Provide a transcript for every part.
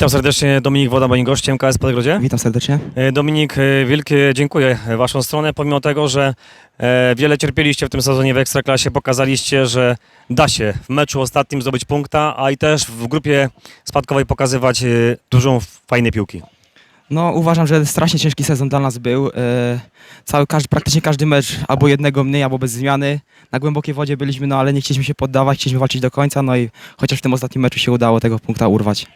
Witam serdecznie, Dominik Woda, moim gościem KS Podgrodzie. Witam serdecznie. E, Dominik, e, wielkie dziękuję w Waszą stronę, pomimo tego, że e, wiele cierpieliście w tym sezonie w Ekstraklasie, pokazaliście, że da się w meczu ostatnim zdobyć punkta, a i też w grupie spadkowej pokazywać e, dużą fajne piłki. No uważam, że strasznie ciężki sezon dla nas był. E, cały, każdy, praktycznie każdy mecz albo jednego mniej, albo bez zmiany. Na głębokiej wodzie byliśmy, no ale nie chcieliśmy się poddawać, chcieliśmy walczyć do końca, no i chociaż w tym ostatnim meczu się udało tego punkta urwać.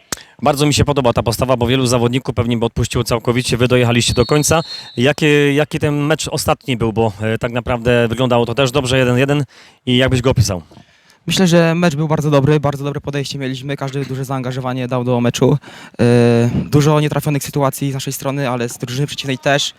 Bardzo mi się podoba ta postawa, bo wielu zawodników pewnie by odpuściło całkowicie, wy dojechaliście do końca. Jaki, jaki ten mecz ostatni był, bo e, tak naprawdę wyglądało to też dobrze, 1-1 i jakbyś go opisał? Myślę, że mecz był bardzo dobry, bardzo dobre podejście mieliśmy, każdy duże zaangażowanie dał do meczu. E, dużo nietrafionych sytuacji z naszej strony, ale z drużyny przeciwnej też.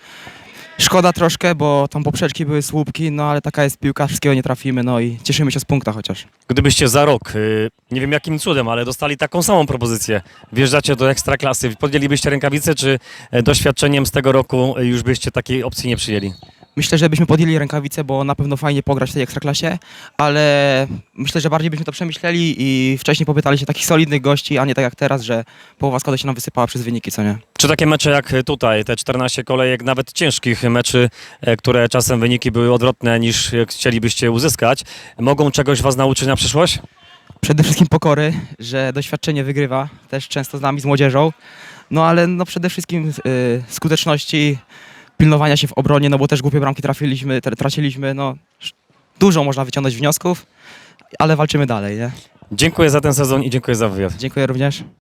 Szkoda troszkę, bo tam poprzeczki były słupki, no ale taka jest piłka, wszystkiego nie trafimy, no i cieszymy się z punkta chociaż. Gdybyście za rok, y, nie wiem jakim cudem, ale dostali taką samą propozycję, wjeżdżacie do ekstraklasy, podjęlibyście rękawice, czy e, doświadczeniem z tego roku y, już byście takiej opcji nie przyjęli? Myślę, że byśmy podjęli rękawice, bo na pewno fajnie pograć w tej ekstraklasie, ale myślę, że bardziej byśmy to przemyśleli i wcześniej popytali się takich solidnych gości, a nie tak jak teraz, że połowa składu się nam wysypała przez wyniki, co nie? Czy takie mecze jak tutaj, te 14 kolejek, nawet ciężkich meczy, e, które czasem wyniki były odwrotne niż chcielibyście uzyskać, mogą czegoś was nauczyć na przyszłość? Przede wszystkim pokory, że doświadczenie wygrywa, też często z nami, z młodzieżą, no ale no przede wszystkim y, skuteczności, pilnowania się w obronie, no bo też głupie bramki trafiliśmy, tra- traciliśmy, no dużo można wyciągnąć wniosków, ale walczymy dalej, nie? Dziękuję za ten sezon i dziękuję za wywiad. Dziękuję również.